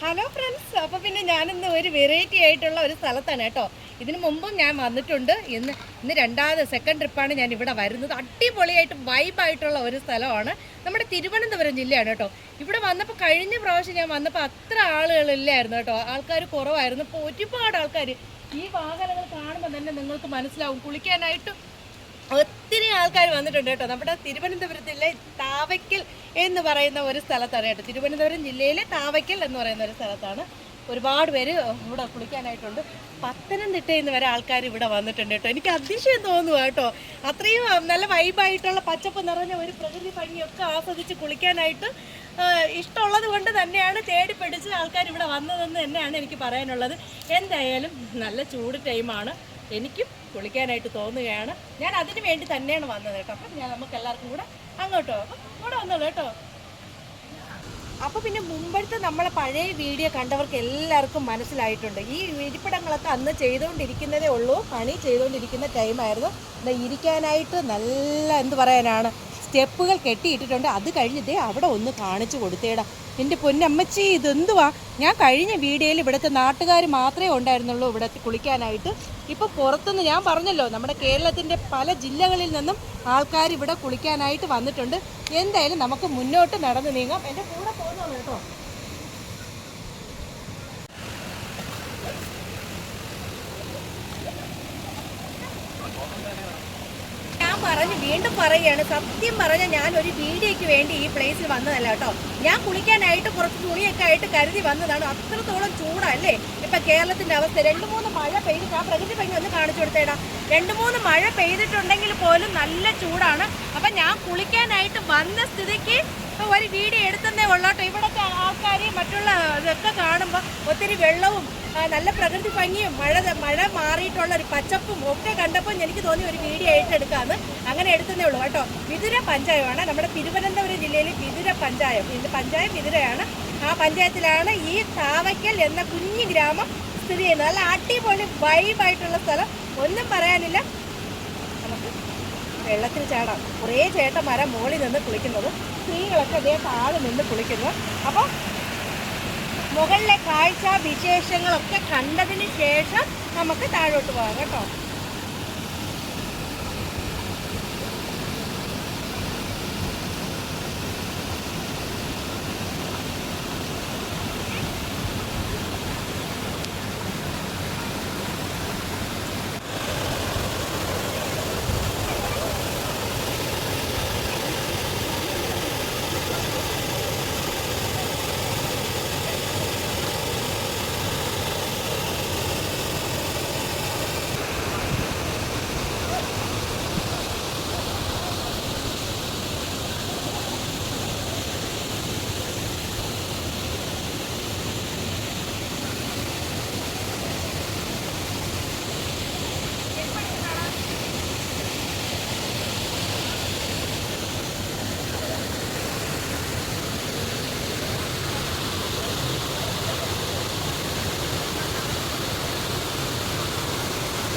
Hello friends അപ്പോൾ പിന്നെ ഞാനിന്ന് ഒരു വെറൈറ്റി ആയിട്ടുള്ള ഒരു സ്ഥലത്താണ് കേട്ടോ. ഇതിനു മുമ്പും ഞാൻ വന്നിട്ടുണ്ട്. ഇന്ന് ഇന്ന് രണ്ടാമത് സെക്കൻഡ് ട്രിപ്പാണ് ഞാൻ ഇവിടെ വരുന്നത്. അടിപൊളിയായിട്ട് വൈബായിട്ടുള്ള ഒരു സ്ഥലമാണ്. നമ്മുടെ തിരുവനന്തപുരം ജില്ലയാണ് കേട്ടോ. ഇവിടെ വന്നപ്പോൾ കഴിഞ്ഞ പ്രാവശ്യം ഞാൻ വന്നപ്പോൾ അത്ര ആളുകളില്ലായിരുന്നു കേട്ടോ. ആൾക്കാർ കുറവായിരുന്നു. ഇപ്പോൾ ഒരുപാട് ആൾക്കാർ ഈ വാഹനങ്ങൾ കാണുമ്പോൾ തന്നെ നിങ്ങൾക്ക് മനസ്സിലാവും. കുളിക്കാനായിട്ട് ഒത്തിരി ആൾക്കാർ വന്നിട്ടുണ്ട് കേട്ടോ. നമ്മുടെ തിരുവനന്തപുരത്തിലെ താവയ്ക്കൽ എന്ന് പറയുന്ന ഒരു സ്ഥലത്താണ് കേട്ടോ. തിരുവനന്തപുരം ജില്ലയിലെ താവയ്ക്കൽ എന്ന് പറയുന്ന ഒരു സ്ഥലത്താണ് ഒരുപാട് പേര് ഇവിടെ കുളിക്കാനായിട്ടുണ്ട്. പത്തനംതിട്ടയിൽ നിന്ന് വരെ ആൾക്കാർ ഇവിടെ വന്നിട്ടുണ്ട് കേട്ടോ. എനിക്ക് അതിശയം തോന്നുക കേട്ടോ. അത്രയും നല്ല വൈബായിട്ടുള്ള പച്ചപ്പ് നിറഞ്ഞ ഒരു പ്രകൃതി ഭംഗിയൊക്കെ ആസ്വദിച്ച് കുളിക്കാനായിട്ട് ഇഷ്ടമുള്ളത് കൊണ്ട് തന്നെയാണ് തേടി പിടിച്ച് ആൾക്കാർ ഇവിടെ വന്നതെന്ന് തന്നെയാണ് എനിക്ക് പറയാനുള്ളത്. എന്തായാലും നല്ല ചൂട് ടൈമാണ്. എനിക്കും കുളിക്കാനായിട്ട് തോന്നുകയാണ്. ഞാൻ അതിന് വേണ്ടി തന്നെയാണ് വന്നത് കേട്ടോ. അപ്പം ഞാൻ നമുക്ക് എല്ലാവർക്കും കൂടെ അങ്ങോട്ടോ അപ്പം കൂടെ വന്നത് കേട്ടോ. അപ്പോൾ പിന്നെ മുമ്പടുത്ത് നമ്മളെ പഴയ വീഡിയോ കണ്ടവർക്ക് എല്ലാവർക്കും മനസ്സിലായിട്ടുണ്ട്. ഈ ഇരിപ്പിടങ്ങളൊക്കെ അന്ന് ചെയ്തുകൊണ്ടിരിക്കുന്നതേ ഉള്ളൂ. പണി ചെയ്തുകൊണ്ടിരിക്കുന്ന ടൈമായിരുന്നു ഇരിക്കാനായിട്ട് നല്ല എന്ത് പറയാനാണ് സ്റ്റെപ്പുകൾ കെട്ടിയിട്ടിട്ടുണ്ട്. അത് കഴിഞ്ഞിട്ടേ അവിടെ ഒന്ന് കാണിച്ചു കൊടുത്തേടാ. എന്റെ പൊന്നമ്മച്ചി ഇതെന്തുവാ? ഞാൻ കഴിഞ്ഞ വീഡിയോയിൽ ഇവിടുത്തെ നാട്ടുകാർ മാത്രമേ ഉണ്ടായിരുന്നുള്ളൂ ഇവിടെ കുളിക്കാനായിട്ട്. ഇപ്പോൾ പുറത്തുനിന്ന് ഞാൻ പറഞ്ഞല്ലോ നമ്മുടെ കേരളത്തിന്റെ പല ജില്ലകളിൽ നിന്നും ആൾക്കാർ ഇവിടെ കുളിക്കാനായിട്ട് വന്നിട്ടുണ്ട്. എന്തായാലും നമുക്ക് മുന്നോട്ട് നടന്നു നീങ്ങാം. എന്റെ കൂടെ പോകുന്നതാണ് കേട്ടോ ഞാൻ പറഞ്ഞു വീണ്ടും പറയുകയാണ് സത്യം പറഞ്ഞ ഞാൻ ഒരു വീഡിയോയ്ക്ക് വേണ്ടി ഈ പ്ലേസിൽ വന്നതല്ല കേട്ടോ. ഞാൻ കുളിക്കാനായിട്ട് കുറച്ച് തുണിയൊക്കെ ആയിട്ട് കരുതി വന്നതാണ്. അത്രത്തോളം ചൂടല്ലേ? ഇപ്പൊ കേരളത്തിന്റെ അവസ്ഥ. രണ്ട് മൂന്ന് മഴ പെയ്തിട്ട് ആ പ്രകൃതി ഭംഗി ഒന്ന് കാണിച്ചു കൊടുത്തേടാ. രണ്ട് മൂന്ന് മഴ പെയ്തിട്ടുണ്ടെങ്കിൽ പോലും നല്ല ചൂടാണ്. അപ്പൊ ഞാൻ കുളിക്കാനായിട്ട് വന്ന സ്ഥിതിക്ക് ഒരു വീഡിയോ എടുത്തന്നേ ഉള്ളോട്ടോ ഇവിടുത്തെ ആൾക്കാർ മറ്റുള്ള ഇതൊക്കെ കാണുമ്പോൾ ഒത്തിരി വെള്ളവും നല്ല പ്രകൃതി ഭംഗിയും മഴ മഴ മാറിയിട്ടുള്ള ഒരു പച്ചപ്പും ഒക്കെ കണ്ടപ്പോൾ എനിക്ക് തോന്നി ഒരു വീഡിയോ ആയിട്ട് എടുക്കാമെന്ന് അങ്ങനെ എടുത്തതേ ഉള്ളൂ കേട്ടോ. വിതുര പഞ്ചായമാണ്. നമ്മുടെ തിരുവനന്തപുരം ജില്ലയിലെ വിതുര പഞ്ചായം. ഇത് പഞ്ചായം വിതുരയാണ്. ആ പഞ്ചായത്തിലാണ് ഈ താവയ്ക്കൽ എന്ന കുഞ്ഞു ഗ്രാമം സ്ഥിതി ചെയ്യുന്നത്. നല്ല അടിപൊളി വൈബായിട്ടുള്ള സ്ഥലം. ഒന്നും പറയാനില്ല. വെള്ളത്തിൽ ചാടാം. കുറേ ചേട്ടന്മാരെ മുകളിൽ നിന്ന് കുളിക്കുന്നത്. സ്ത്രീകളൊക്കെ അതേ താഴെ നിന്ന് കുളിക്കുന്നു. അപ്പോൾ മുകളിലെ കാഴ്ച വിശേഷങ്ങളൊക്കെ കണ്ടതിന് ശേഷം നമുക്ക് താഴോട്ട് പോകാം കേട്ടോ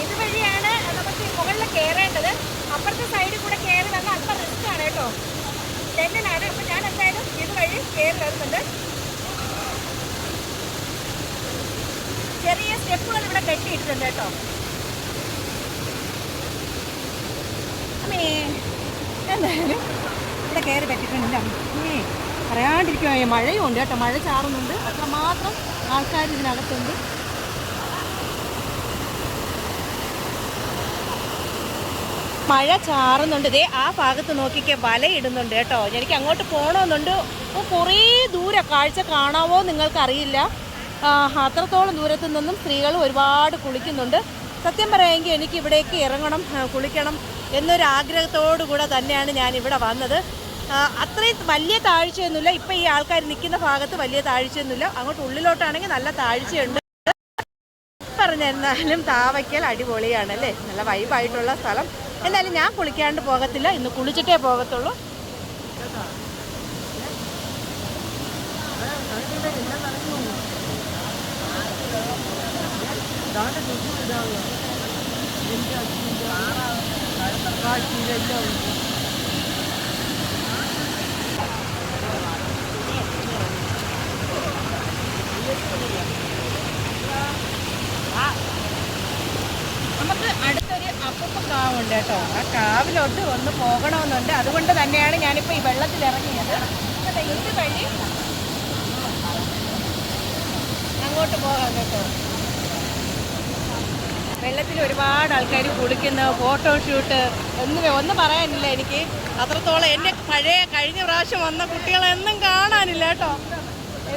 ഇതുവഴിയാണ് നമുക്ക് ഈ മുകളിൽ കയറേണ്ടത് അപ്പുറത്തെ സൈഡിൽ കൂടെ കയറി വന്നാൽ അല്പം റിസ്ക് ആണ് കേട്ടോ ടെന്നിനാണ് അപ്പം ഞാൻ എന്തായാലും വരുന്നുണ്ട്. ചെറിയ സ്റ്റെപ്പുകൾ ഇവിടെ കെട്ടിയിട്ടുണ്ട് കേട്ടോ. അമ്മേ എന്തായാലും ഇവിടെ കയറി പറ്റിയിട്ടുണ്ട് അമ്മേ പറയാണ്ടിരിക്കുമോ മഴയും ഉണ്ട് കേട്ടോ. മഴ ചാറുന്നുണ്ട്. അത്രമാത്രം ആൾക്കാർ ഇതിനകത്തുണ്ട് മഴ ചാറുന്നുണ്ട്. ഇതേ ആ ഭാഗത്ത് നോക്കിക്കെ വലയിടുന്നുണ്ട് കേട്ടോ. എനിക്ക് അങ്ങോട്ട് പോകണമെന്നുണ്ട് കുറേ ദൂരെ കാഴ്ച കാണാവോ നിങ്ങൾക്കറിയില്ല. അത്രത്തോളം ദൂരത്തു നിന്നും സ്ത്രീകൾ ഒരുപാട് കുളിക്കുന്നുണ്ട്. സത്യം പറയാമെങ്കിൽ എനിക്ക് ഇവിടേക്ക് ഇറങ്ങണം കുളിക്കണം എന്നൊരു ആഗ്രഹത്തോടു കൂടെ തന്നെയാണ് ഞാൻ ഇവിടെ വന്നത്. അത്രയും വലിയ താഴ്ചയൊന്നുമില്ല. ഇപ്പം ഈ ആൾക്കാർ നിൽക്കുന്ന ഭാഗത്ത് വലിയ താഴ്ചയൊന്നുമില്ല. അങ്ങോട്ട് ഉള്ളിലോട്ടാണെങ്കിൽ നല്ല താഴ്ചയുണ്ട്. പറഞ്ഞിരുന്നാലും താവയ്ക്കൽ അടിപൊളിയാണ് അല്ലേ? നല്ല വൈബായിട്ടുള്ള സ്ഥലം. എന്തായാലും ഞാൻ കുളിക്കാണ്ട് പോകത്തില്ല. ഇന്ന് കുളിച്ചിട്ടേ പോകത്തുള്ളൂ. ഇതാണ് കാവുണ്ട് കേട്ടോ. ആ കാവിലോട്ട് ഒന്ന് പോകണമെന്നുണ്ട്. അതുകൊണ്ട് തന്നെയാണ് ഞാനിപ്പോൾ ഈ വെള്ളത്തിൽ ഇറങ്ങിയത്. ഇത് വഴി അങ്ങോട്ട് പോകാം കേട്ടോ. വെള്ളത്തിൽ ഒരുപാട് ആൾക്കാർ കുളിക്കുന്ന ഫോട്ടോഷൂട്ട് ഒന്നും ഒന്നും പറയാനില്ല എനിക്ക്. അത്രത്തോളം എന്റെ പഴയ കഴിഞ്ഞ പ്രാവശ്യം വന്ന കുട്ടികളെ ഒന്നും കാണാനില്ല കേട്ടോ.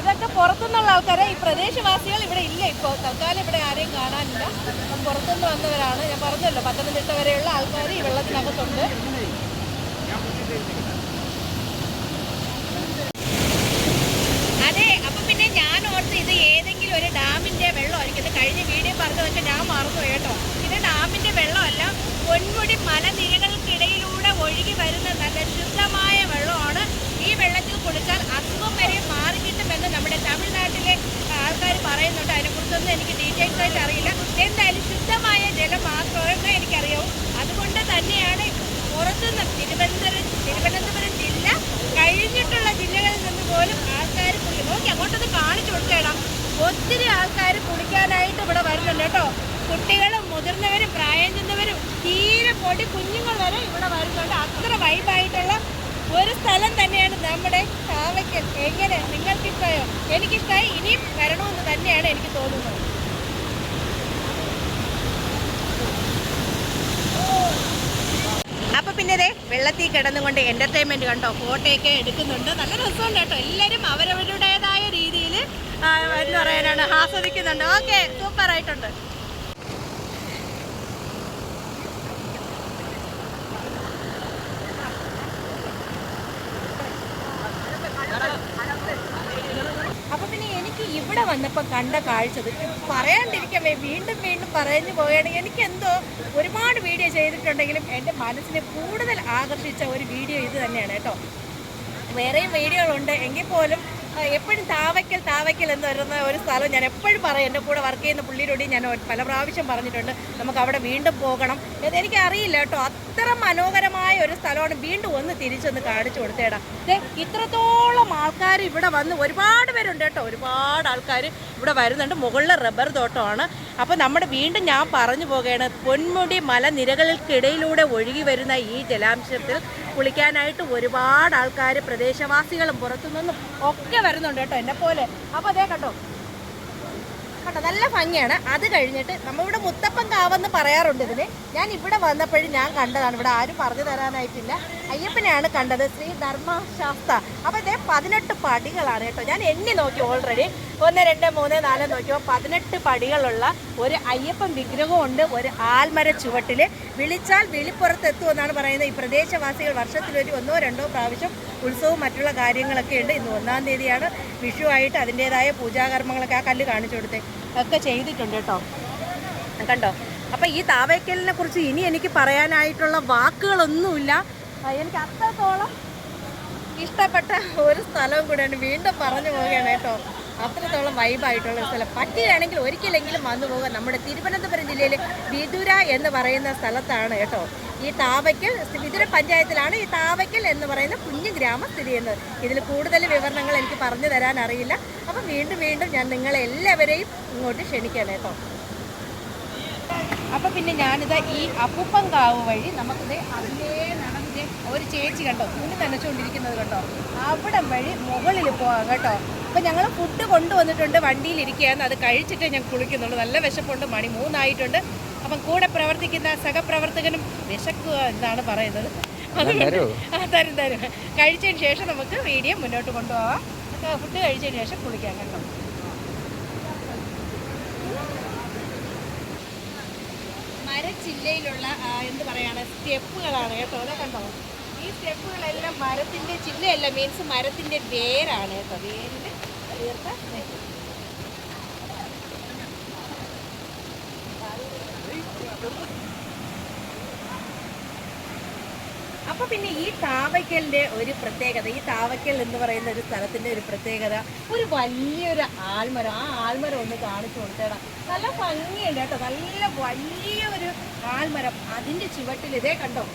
ഇതൊക്കെ പുറത്തുനിന്നുള്ള ആൾക്കാരെ ഈ പ്രദേശവാസികൾ ഇവിടെ ഇല്ല ഇപ്പോൾ തൽക്കാലം ഇവിടെ ആരെയും കാണാനില്ല. പുറത്തുനിന്ന് വന്നവരാണ്. ഞാൻ പറഞ്ഞല്ലോ പത്തനംതിട്ട വരെയുള്ള ആൾക്കാർ ഈ വെള്ളത്തിനകത്തുണ്ട്. അതെ അപ്പൊ പിന്നെ ഞാൻ ഓർത്ത് ഇത് ഏതെങ്കിലും ഒരു ഡാമിന്റെ വെള്ളമായിരിക്കും കഴിഞ്ഞ വീഡിയോ പറഞ്ഞതൊക്കെ ഞാൻ മറന്നു കേട്ടോ. ഇത് ഡാമിന്റെ വെള്ളമല്ല പൊന്മുടി മലനിരകൾക്കിടയിലൂടെ ഒഴുകി വരുന്ന നല്ല ശുദ്ധമായ വെള്ളമാണ് വെള്ളത്തിൽ കുളിച്ചാൽ അസുഖം വരെ മാറി കിട്ടുമെന്ന് നമ്മുടെ തമിഴ്നാട്ടിലെ ആൾക്കാർ പറയുന്നുണ്ട്. അതിനെക്കുറിച്ചൊന്നും എനിക്ക് ഡീറ്റെയിൽസ് ആയിട്ട് അറിയില്ല. എന്തായാലും ശുദ്ധമായ ജലം മാത്രമേ എനിക്കറിയാവൂ അതുകൊണ്ട് തന്നെയാണ് പുറത്തുനിന്ന് തിരുവനന്തപുരം തിരുവനന്തപുരം ജില്ല കഴിഞ്ഞിട്ടുള്ള ജില്ലകളിൽ നിന്ന് പോലും ആൾക്കാർ കുളിക്കും നോക്കി അങ്ങോട്ടൊന്ന് കാണിച്ചു കൊടുത്തേടാം. ഒത്തിരി ആൾക്കാർ കുളിക്കാനായിട്ട് ഇവിടെ വരുന്നുണ്ട് കേട്ടോ. കുട്ടികളും മുതിർന്നവരും പ്രായം ചെന്നവരും തീരെ പൊടി കുഞ്ഞുങ്ങൾ വരെ ഇവിടെ വരുന്നുണ്ട്. അത്ര വൈബായിട്ടുള്ള ഒരു സ്ഥലം തന്നെയാണ് നമ്മുടെ കാവയ്ക്കൽ എങ്ങനെ? നിങ്ങൾക്ക് ഇഷ്ടമായോ എനിക്കിഷ്ടമായി ഇനിയും വരണമെന്ന് തന്നെയാണ് എനിക്ക് തോന്നുന്നത്. അപ്പൊ പിന്നെ ദേ വെള്ളത്തിൽ കിടന്നുകൊണ്ട് എന്റർടൈൻമെന്റ് കണ്ടോ? ഫോട്ടോയൊക്കെ എടുക്കുന്നുണ്ട്. നല്ല രസമുണ്ട് കേട്ടോ. എല്ലാവരും അവരവരുടേതായ രീതിയിൽ എന്ന് പറയാനാണ് ആസ്വദിക്കുന്നുണ്ട്. ഓക്കെ സൂപ്പർ ആയിട്ടുണ്ട് അപ്പൊ പിന്നെ എനിക്ക് ഇവിടെ വന്നപ്പോ കണ്ട കാഴ്ച പറയാണ്ടിരിക്കവേ വീണ്ടും വീണ്ടും പറഞ്ഞു പോവുകയാണെങ്കിൽ എനിക്ക് എന്തോ ഒരുപാട് വീഡിയോ ചെയ്തിട്ടുണ്ടെങ്കിലും എന്റെ മനസ്സിനെ കൂടുതൽ ആകർഷിച്ച ഒരു വീഡിയോ ഇത് തന്നെയാണ് കേട്ടോ. വേറെയും വീഡിയോകളുണ്ട്. എങ്കിൽ പോലും എപ്പോഴും താവയ്ക്കൽ താവയ്ക്കൽ എന്ന് വരുന്ന ഒരു സ്ഥലം ഞാൻ എപ്പോഴും പറയും. എന്റെ കൂടെ വർക്ക് ചെയ്യുന്ന പുള്ളിയോട് ഞാൻ പല പ്രാവശ്യം പറഞ്ഞിട്ടുണ്ട്. നമുക്ക് അവിടെ വീണ്ടും പോകണം. ഇത് എനിക്ക് അറിയില്ല കേട്ടോ. അത്ര മനോഹരമായ ഒരു സ്ഥലമാണ് വീണ്ടും ഒന്ന് തിരിച്ചൊന്ന് കാണിച്ചു കൊടുത്തേടാ. ദേ ഇത്രത്തോളം ആൾക്കാർ ഇവിടെ വന്ന് ഒരുപാട് പേരുണ്ട് കേട്ടോ. ഒരുപാട് ആൾക്കാർ ഇവിടെ വരുന്നുണ്ട്. മുകളിൽ റബ്ബർ തോട്ടമാണ്. അപ്പോൾ നമ്മുടെ വീണ്ടും ഞാൻ പറഞ്ഞു പോകുകയാണ് പൊന്മുടി മലനിരകൾക്കിടയിലൂടെ ഒഴുകി വരുന്ന ഈ ജലാംശത്തിൽ കുളിക്കാനായിട്ട് ഒരുപാട് ആൾക്കാർ പ്രദേശവാസികളും പുറത്തുനിന്നും ഒക്കെ വരുന്നുണ്ട് കേട്ടോ എന്നെ പോലെ. അപ്പോൾ അതേ കേട്ടോ കേട്ടോ നല്ല ഭംഗിയാണ്. അത് കഴിഞ്ഞിട്ട് നമ്മളിവിടെ മുത്തപ്പൻ കാവെന്ന് പറയാറുണ്ട് ഇതിന്. ഞാൻ ഇവിടെ വന്നപ്പോഴും ഞാൻ കണ്ടതാണ്. ഇവിടെ ആരും പറഞ്ഞു തരാനായിട്ടില്ല. അയ്യപ്പനെയാണ് കണ്ടത്. ശ്രീ ധർമ്മശാസ്ത്ര. അപ്പോൾ ഇതേ പതിനെട്ട് പടികളാണ് കേട്ടോ. ഞാൻ എണ്ണി നോക്കി ഓൾറെഡി ഒന്ന് രണ്ട് മൂന്ന് നാല് നോക്കിയപ്പോൾ പതിനെട്ട് പടികളുള്ള ഒരു അയ്യപ്പൻ വിഗ്രഹമുണ്ട് ഒരു ആൽമര ചുവട്ടിൽ വിളിച്ചാൽ വെളിപ്പുറത്ത് എത്തുമെന്നാണ് പറയുന്നത്. ഈ പ്രദേശവാസികൾ വർഷത്തിലൊരു ഒന്നോ രണ്ടോ പ്രാവശ്യം ഉത്സവവും മറ്റുള്ള കാര്യങ്ങളൊക്കെ ഉണ്ട്. ഇന്ന് ഒന്നാം തീയതിയാണ് വിഷു ആയിട്ട് അതിന്റേതായ പൂജാകർമ്മങ്ങളൊക്കെ ആ കല്ല് കാണിച്ചു കൊടുത്തേ. ഒക്കെ ചെയ്തിട്ടുണ്ട് കേട്ടോ. കണ്ടോ? അപ്പം ഈ താവയ്ക്കലിനെ കുറിച്ച് ഇനി എനിക്ക് പറയാനായിട്ടുള്ള വാക്കുകളൊന്നുമില്ല. എനിക്ക് അത്രത്തോളം ഇഷ്ടപ്പെട്ട ഒരു സ്ഥലവും കൂടെയാണ് വീണ്ടും പറഞ്ഞു പോവുകയാണ് കേട്ടോ. അത്രത്തോളം വൈബായിട്ടുള്ള സ്ഥലം. പറ്റുകയാണെങ്കിൽ ഒരിക്കലെങ്കിലും വന്നു പോകുക നമ്മുടെ തിരുവനന്തപുരം ജില്ലയിൽ വിതുര എന്ന് പറയുന്ന സ്ഥലത്താണ് കേട്ടോ. ഈ താവയ്ക്കൽ വിതുര പഞ്ചായത്തിലാണ് ഈ താവയ്ക്കൽ എന്ന് പറയുന്ന കുഞ്ഞു ഗ്രാമം സ്ഥിതി ചെയ്യുന്നത്. ഇതിൽ കൂടുതൽ വിവരണങ്ങൾ എനിക്ക് പറഞ്ഞു തരാൻ അറിയില്ല. അപ്പം വീണ്ടും വീണ്ടും ഞാൻ നിങ്ങളെ എല്ലാവരെയും ഇങ്ങോട്ട് ക്ഷണിക്കണം കേട്ടോ. അപ്പം പിന്നെ ഞാനിത് ഈ അപ്പുപ്പങ്കാവ് വഴി നമുക്കിത് അതിലേ നടന്നിട്ട് ഒരു ചേച്ചി കണ്ടോ തുണി നനച്ചുകൊണ്ടിരിക്കുന്നത് കേട്ടോ അവിടം വഴി മുകളിൽ പോവാം കേട്ടോ. അപ്പൊ ഞങ്ങൾ ഫുഡ് കൊണ്ടുവന്നിട്ടുണ്ട് വണ്ടിയിൽ ഇരിക്കുകയാണ് അത് കഴിച്ചിട്ടേ ഞാൻ കുളിക്കുന്നുള്ളൂ. നല്ല വിശപ്പുണ്ട് മണി മൂന്നായിട്ടുണ്ട്. അപ്പം കൂടെ പ്രവർത്തിക്കുന്ന സഹപ്രവർത്തകനും വിശക്കുക എന്നാണ് പറയുന്നത്. അതുകൊണ്ട് ആ തരും തരും. കഴിച്ചതിന് ശേഷം നമുക്ക് വീഡിയോ മുന്നോട്ട് കൊണ്ടുപോകാം ഫുഡ് കഴിച്ചതിന് ശേഷം കുളിക്കാം കേട്ടോ. മരച്ചില്ലയിലുള്ള എന്ത് പറയാണ് സ്റ്റെപ്പുകളാണ് കേട്ടോ. അതെ കണ്ടോ? ഈ സ്റ്റെപ്പുകളെല്ലാം മരത്തിന്റെ ചില്ലയല്ല മീൻസ് മരത്തിന്റെ വേരാണ് കേട്ടോ. വേരിന് അപ്പൊ പിന്നെ ഈ താവയ്ക്കലിന്റെ ഒരു പ്രത്യേകത ഈ താവയ്ക്കൽ എന്ന് പറയുന്ന ഒരു സ്ഥലത്തിന്റെ ഒരു പ്രത്യേകത ഒരു വലിയൊരു ആൽമരം. ആ ആൽമരം ഒന്ന് കാണിച്ചു കൊടുത്തേടാ. നല്ല ഭംഗിയുണ്ട് കേട്ടോ. നല്ല വലിയ ഒരു ആൽമരം. അതിന്റെ ചുവട്ടിൽ ഇതേ കണ്ടോ?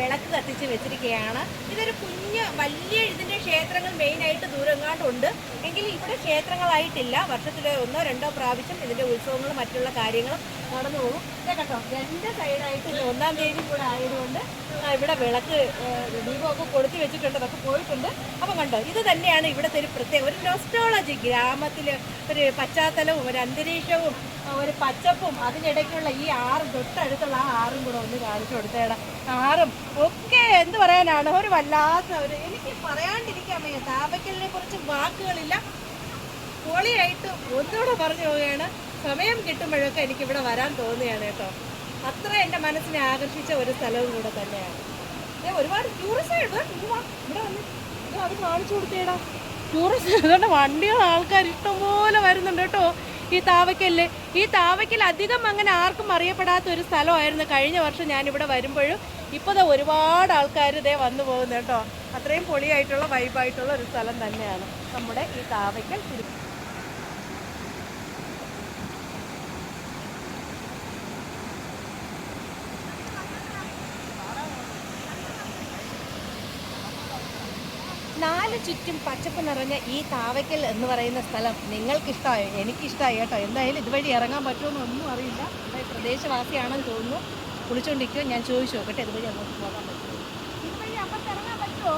വിളക്ക് കത്തിച്ച് വെച്ചിരിക്കുകയാണ്. ഇതൊരു കുഞ്ഞ് വലിയ ഇതിന്റെ ക്ഷേത്രങ്ങൾ മെയിനായിട്ട് ദൂരങ്ങാണ്ടുണ്ട്. എങ്കിലും ഇവിടെ ക്ഷേത്രങ്ങളായിട്ടില്ല. വർഷത്തിൽ ഒന്നോ രണ്ടോ പ്രാവശ്യം ഇതിന്റെ ഉത്സവങ്ങളും മറ്റുള്ള കാര്യങ്ങളും നടന്നു പോകും കേട്ടോ രണ്ട് സൈഡായിട്ട് ഇത് ഒന്നാം തീയതി കൂടെ ആയതുകൊണ്ട് ഇവിടെ വിളക്ക് ദീപമൊക്കെ കൊളുത്തി വെച്ചിട്ടുണ്ട്. അതൊക്കെ പോയിട്ടുണ്ട്. അപ്പം കണ്ടോ? ഇത് തന്നെയാണ് ഇവിടുത്തെ ഒരു പ്രത്യേക ഒരു നൊസ്റ്റോളജി ഗ്രാമത്തിൽ ഒരു പശ്ചാത്തലവും ഒരു അന്തരീക്ഷവും ഒരു പച്ചപ്പും അതിനിടയ്ക്കുള്ള ഈ ആറ് തൊട്ടടുത്തുള്ള ആ ആറും കൂടെ ഒന്ന് കാണിച്ചു കൊടുത്തേടാ. ആറും ഒക്കെ എന്ത് പറയാനാണ്? ഒരു വല്ലാത്ത ഒരു എനിക്ക് പറയാണ്ടിരിക്കാൻ വയ്യ. താപക്കലിനെ കുറിച്ച് വാക്കുകളില്ല. പൊളിയായിട്ട് ഒന്നുകൂടെ പറഞ്ഞു പോവുകയാണ്. സമയം കിട്ടുമ്പോഴൊക്കെ എനിക്ക് ഇവിടെ വരാൻ തോന്നുകയാണ് കേട്ടോ. അത്ര എന്റെ മനസ്സിനെ ആകർഷിച്ച ഒരു സ്ഥലവും കൂടെ തന്നെയാണ്. ഒരുപാട് ടൂറിസ്റ്റ് ഇവിടെ വന്ന് ഇത് അത് കാണിച്ചു കൊടുത്തേടാ. ടൂറിസ്റ്റ് അതുകൊണ്ട് വണ്ടികൾ ആൾക്കാർ ഇഷ്ടംപോലെ വരുന്നുണ്ട് കേട്ടോ. ഈ താവയ്ക്കൽ ഈ താവയ്ക്കൽ അധികം അങ്ങനെ ആർക്കും അറിയപ്പെടാത്ത ഒരു സ്ഥലമായിരുന്നു. കഴിഞ്ഞ വർഷം ഞാനിവിടെ വരുമ്പോഴും ഇപ്പോൾ ഒരുപാട് ആൾക്കാർ ഇതേ വന്നു പോകുന്നു കേട്ടോ. അത്രയും പൊളിയായിട്ടുള്ള വൈബായിട്ടുള്ള ഒരു സ്ഥലം തന്നെയാണ് നമ്മുടെ ഈ താവയ്ക്കൽ തിരു ചുറ്റും പച്ചപ്പ് നിറഞ്ഞ ഈ താവയ്ക്കൽ എന്ന് പറയുന്ന സ്ഥലം നിങ്ങൾക്കിഷ്ടമായോ എനിക്കിഷ്ടമായി കേട്ടോ. എന്തായാലും ഇതുവഴി ഇറങ്ങാൻ പറ്റുമെന്ന് ഒന്നും അറിയില്ല. ഇവിടെ പ്രദേശവാസിയാണെന്ന് തോന്നുന്നു. കുളിച്ചുകൊണ്ടിരിക്കുമോ ഞാൻ ചോദിച്ചു നോക്കട്ടെ ഇതുവഴി അങ്ങോട്ട് പോകാൻ പറ്റുമോ? ഇതുവഴി അപ്പുറത്ത് ഇറങ്ങാൻ പറ്റുമോ?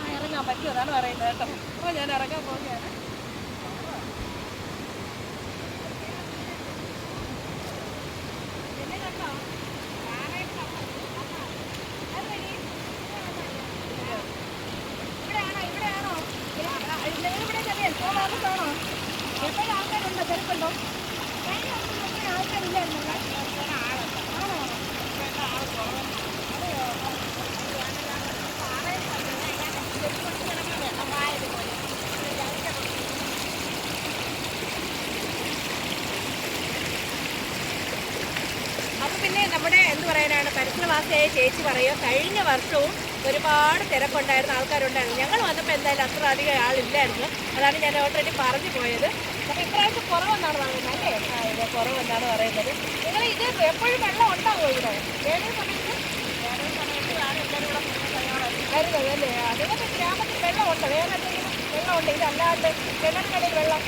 ആ ഇറങ്ങാൻ പറ്റുമോ? അതാണ് പറയുന്നത് കേട്ടോ. അപ്പോൾ ഞാൻ ഇറങ്ങാൻ പോവുകയാണ് എന്നെ കണ്ടോ? അതുവഴി ഇവിടെയാണോ ഇവിടെയാണോ നിങ്ങൾ ഇവിടെ ചെറിയ എത്ര ഭാഗത്താണോ എപ്പോഴും അപ്പൊ പിന്നെ നമ്മുടെ എന്ത് പറയാനാണ് പരിസരവാസിയായ ചേച്ചി പറയുക കഴിഞ്ഞ വർഷവും ഒരുപാട് തിരക്കുണ്ടായിരുന്നു ആൾക്കാരുണ്ടായിരുന്നു. ഞങ്ങൾ വന്നപ്പോൾ എന്തായാലും അത്ര അധികം ആളില്ലായിരുന്നു. അതാണ് ഞാൻ ഓൾറെഡി പറഞ്ഞു പോയത്. അപ്പോൾ ഇപ്രാവശ്യം കുറവെന്നാണ് പറയുന്നത് അല്ലേ? ഇത് കുറവെന്നാണ് പറയുന്നത്. നിങ്ങൾ ഇത് എപ്പോഴും വെള്ളം ഉണ്ടാവുമോ ഇവിടെ? ഏത് സമയത്ത്? വരുന്നത് അല്ലേ? അതുകൊണ്ട് ഗ്രാമത്തിൽ വെള്ളമുണ്ട് വേറെ എന്തെങ്കിലും വെള്ളമുണ്ട് ഇതല്ലാണ്ട് കിണറുകളിൽ വെള്ളം.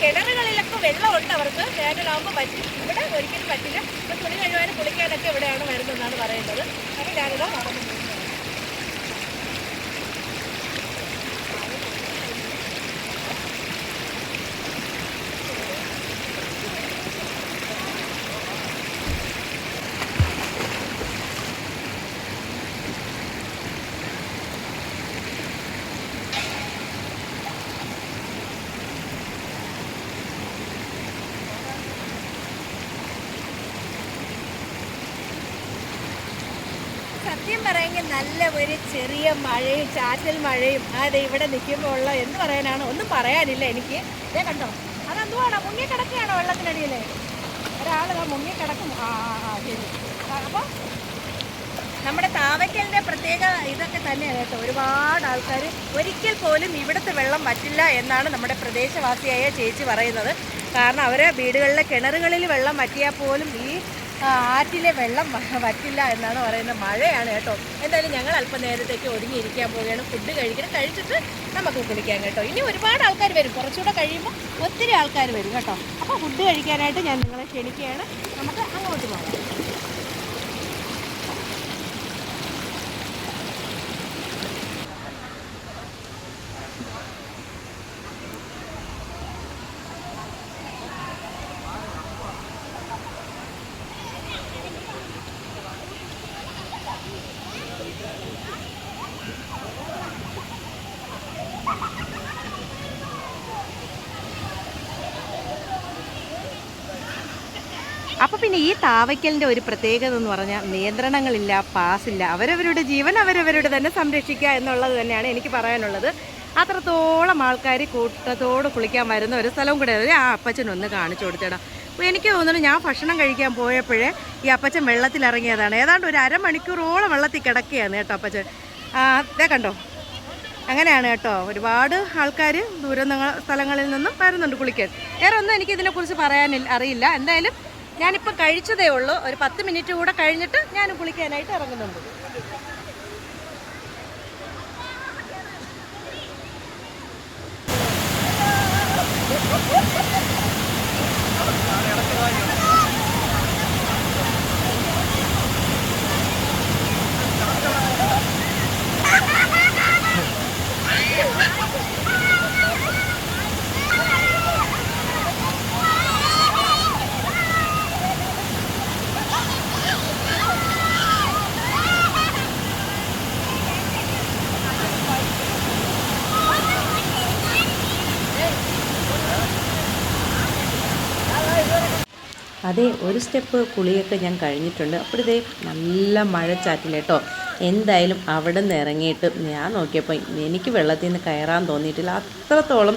കിണറുകളിലൊക്കെ വെള്ളമുണ്ട് അവർക്ക്. വേനലാകുമ്പോൾ പറ്റും. ഇവിടെ ഒരിക്കലും പറ്റില്ല. ഇപ്പം തുണി കഴിവാനും കുളിക്കാനൊക്കെ ഇവിടെയാണ് വരുന്നതെന്നാണ് പറയുന്നത്. അപ്പം ഞാനിതാ നടന്നു സത്യം പറയുമെങ്കിൽ നല്ല ഒരു ചെറിയ മഴയും ചാറ്റൽ മഴയും അതെ ഇവിടെ നിൽക്കുമ്പോൾ ഉള്ള എന്ത് പറയാനാണ്? ഒന്നും പറയാനില്ല എനിക്ക്. ഇതേ കണ്ടോ? അതെന്തുവാണോ? മുങ്ങിക്കിടക്കുകയാണോ വെള്ളത്തിനടിയിൽ ഒരാൾ മുങ്ങിക്കിടക്കും ആ ആ ആ ശരി. അപ്പോൾ നമ്മുടെ താവയ്ക്കലിന്റെ പ്രത്യേക ഇതൊക്കെ തന്നെയാണ് കേട്ടോ. ഒരുപാട് ആൾക്കാർ ഒരിക്കൽ പോലും ഇവിടുത്തെ വെള്ളം പറ്റില്ല എന്നാണ് നമ്മുടെ പ്രദേശവാസിയായ ചേച്ചി പറയുന്നത്. കാരണം അവരെ വീടുകളിലെ കിണറുകളിൽ വെള്ളം വറ്റിയാൽ പോലും ഈ ആറ്റിലെ വെള്ളം വറ്റില്ല എന്നാണ് പറയുന്നത്. മഴയാണ് കേട്ടോ. എന്തായാലും ഞങ്ങൾ അല്പം നേരത്തേക്ക് ഒതുങ്ങിയിരിക്കാൻ പോവുകയാണ്. ഫുഡ് കഴിക്കണം. കഴിച്ചിട്ട് നമുക്ക് കുളിക്കാം കേട്ടോ. ഇനി ഒരുപാട് ആൾക്കാർ വരും. കുറച്ചുകൂടെ കഴിയുമ്പോൾ ഒത്തിരി ആൾക്കാർ വരും കേട്ടോ. അപ്പോൾ ഫുഡ് കഴിക്കാനായിട്ട് ഞാൻ നിങ്ങളെ ക്ഷണിക്കുകയാണ്. നമുക്ക് അങ്ങോട്ട് പോകാം. അപ്പോൾ പിന്നെ ഈ താവയ്ക്കലിന്റെ ഒരു പ്രത്യേകത എന്ന് പറഞ്ഞാൽ നിയന്ത്രണങ്ങളില്ല പാസില്ല. അവരവരുടെ ജീവൻ അവരവരുടെ തന്നെ സംരക്ഷിക്കുക എന്നുള്ളത് തന്നെയാണ് എനിക്ക് പറയാനുള്ളത്. അത്രത്തോളം ആൾക്കാർ കൂട്ടത്തോട് കുളിക്കാൻ വരുന്ന ഒരു സ്ഥലവും കൂടെ ആ അപ്പച്ചൻ ഒന്ന് കാണിച്ചു കൊടുത്തേടാ. അപ്പോൾ എനിക്ക് തോന്നുന്നു ഞാൻ ഭക്ഷണം കഴിക്കാൻ പോയപ്പോഴേ ഈ അപ്പച്ചൻ വെള്ളത്തിലിറങ്ങിയതാണ് ഏതാണ്ട് ഒരു അരമണിക്കൂറോളം വെള്ളത്തിൽ കിടക്കുകയാണ് കേട്ടോ അപ്പച്ചൻ. അതേ കണ്ടോ? അങ്ങനെയാണ് കേട്ടോ. ഒരുപാട് ആൾക്കാർ ദൂര സ്ഥലങ്ങളിൽ നിന്നും വരുന്നുണ്ട് കുളിക്കാൻ. വേറെ ഒന്നും എനിക്ക് ഇതിനെക്കുറിച്ച് പറയാനില്ല അറിയില്ല. എന്തായാലും ഞാനിപ്പോൾ കഴിച്ചതേ ഉള്ളൂ. ഒരു പത്ത് മിനിറ്റ് കൂടെ കഴിഞ്ഞിട്ട് ഞാൻ കുളിക്കാനായിട്ട് ഇറങ്ങുന്നുണ്ട്. അതെ ഒരു സ്റ്റെപ്പ് കുളിയൊക്കെ ഞാൻ കഴിഞ്ഞിട്ടുണ്ട്. അപ്പോഴിതേ നല്ല മഴച്ചാറ്റിലേട്ടോ എന്തായാലും അവിടെ നിന്ന് ഇറങ്ങിയിട്ട് ഞാൻ നോക്കിയപ്പോൾ എനിക്ക് വെള്ളത്തിൽ നിന്ന് കയറാൻ തോന്നിയിട്ടില്ല. അത്രത്തോളം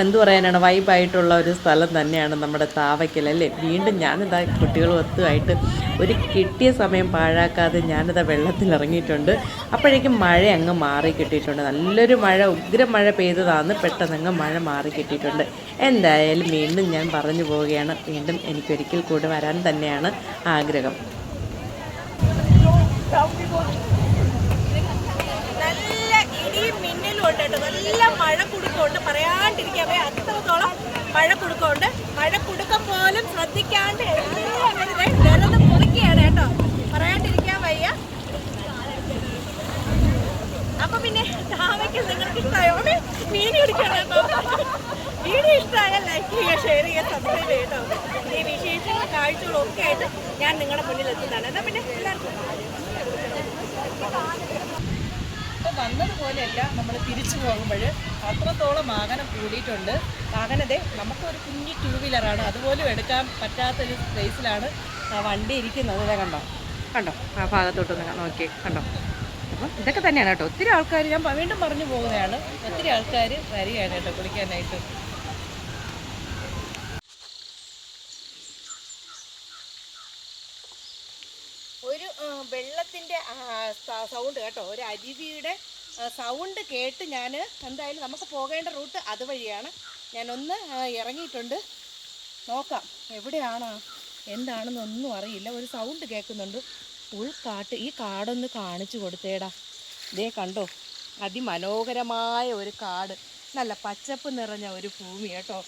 എന്തു പറയാനാണ് വൈബായിട്ടുള്ള ഒരു സ്ഥലം തന്നെയാണ് നമ്മുടെ താവയ്ക്കൽ അല്ലേ? വീണ്ടും ഞാനിതാ കുട്ടികൾ ഒത്തുമായിട്ട് ഒരു കിട്ടിയ സമയം പാഴാക്കാതെ ഞാനിതാ വെള്ളത്തിൽ ഇറങ്ങിയിട്ടുണ്ട്. അപ്പോഴേക്കും മഴ അങ്ങ് മാറി കിട്ടിയിട്ടുണ്ട്. നല്ലൊരു മഴ ഉഗ്ര മഴ പെയ്തതാണ് പെട്ടെന്ന് അങ്ങ് മഴ മാറി കിട്ടിയിട്ടുണ്ട്. എന്തായാലും വീണ്ടും ഞാൻ പറഞ്ഞു പോവുകയാണ്. വീണ്ടും എനിക്കൊരിക്കൽ കൂടി വരാൻ തന്നെയാണ് ആഗ്രഹം. നല്ല ഇടിയും മിന്നലും ഉണ്ട് കേട്ടോ. നല്ല മഴ കുടുക്കമുണ്ട് പറയാണ്ടിരിക്കാവേ അത്രത്തോളം മഴ കുടുക്കമുണ്ട് മഴ കുടുക്കം പോലും ശ്രദ്ധിക്കാണ്ട് നിരന്ന് പൊളിക്കുകയാണ് കേട്ടോ. പറയാണ്ടിരിക്കാൻ വയ്യ. അപ്പൊ പിന്നെ താമയ്ക്ക് നിങ്ങൾക്ക് ഇഷ്ടമായോ മീൻ പിടിക്കണം കേട്ടോ. വീഡിയോ ഇഷ്ടമായാൽ ലൈക്ക് ചെയ്യുക ഷെയർ ചെയ്യുക സബ്സ്ക്രൈബ് ചെയ്യട്ടോ ഈ വിശേഷങ്ങളും കാഴ്ചകളും ഒക്കെ ആയിട്ട് ഞാൻ നിങ്ങളുടെ മുന്നിൽ എത്തുന്നതാണ്. എന്നാൽ പിന്നെ എല്ലാവർക്കും ഇപ്പോൾ വന്നതുപോലെയല്ല നമ്മൾ തിരിച്ചു പോകുമ്പോൾ അത്രത്തോളം വാഹനം കൂടിയിട്ടുണ്ട്. വാഹനതേ നമുക്കൊരു കുഞ്ഞി ടൂ വീലറാണ് അതുപോലും എടുക്കാൻ പറ്റാത്തൊരു സ്പേസിലാണ് ആ വണ്ടി ഇരിക്കുന്നത്. കണ്ടോ? കണ്ടോ? ആ ഭാഗത്തോട്ട് നോക്കി കണ്ടോ? അപ്പം ഇതൊക്കെ തന്നെയാണ് കേട്ടോ. ഒത്തിരി ആൾക്കാർ ഞാൻ വീണ്ടും പറഞ്ഞു പോകുന്നതാണ്. ഒത്തിരി ആൾക്കാർ വരികയാണ് കേട്ടോ കുളിക്കാനായിട്ട് ഒരു ആ, വെള്ളത്തിന്റെ സൗണ്ട് കേട്ടോ. ഒരു അരുവിയുടെ സൗണ്ട് കേട്ട് ഞാൻ എന്തായാലും നമുക്ക് പോകേണ്ട റൂട്ട് അതുവഴിയാണ് ഞാനൊന്ന് ഇറങ്ങിയിട്ടുണ്ട്. നോക്കാം എവിടെയാണ് എന്താണെന്നൊന്നും അറിയില്ല. ഒരു സൗണ്ട് കേൾക്കുന്നുണ്ട്. ഉൾക്കാട്ട് ഈ കാടൊന്ന് കാണിച്ചു കൊടുത്തേടാ. ഇതേ കണ്ടോ അതിമനോഹരമായ ഒരു കാട്. നല്ല പച്ചപ്പ് നിറഞ്ഞ ഒരു ഭൂമി കേട്ടോ.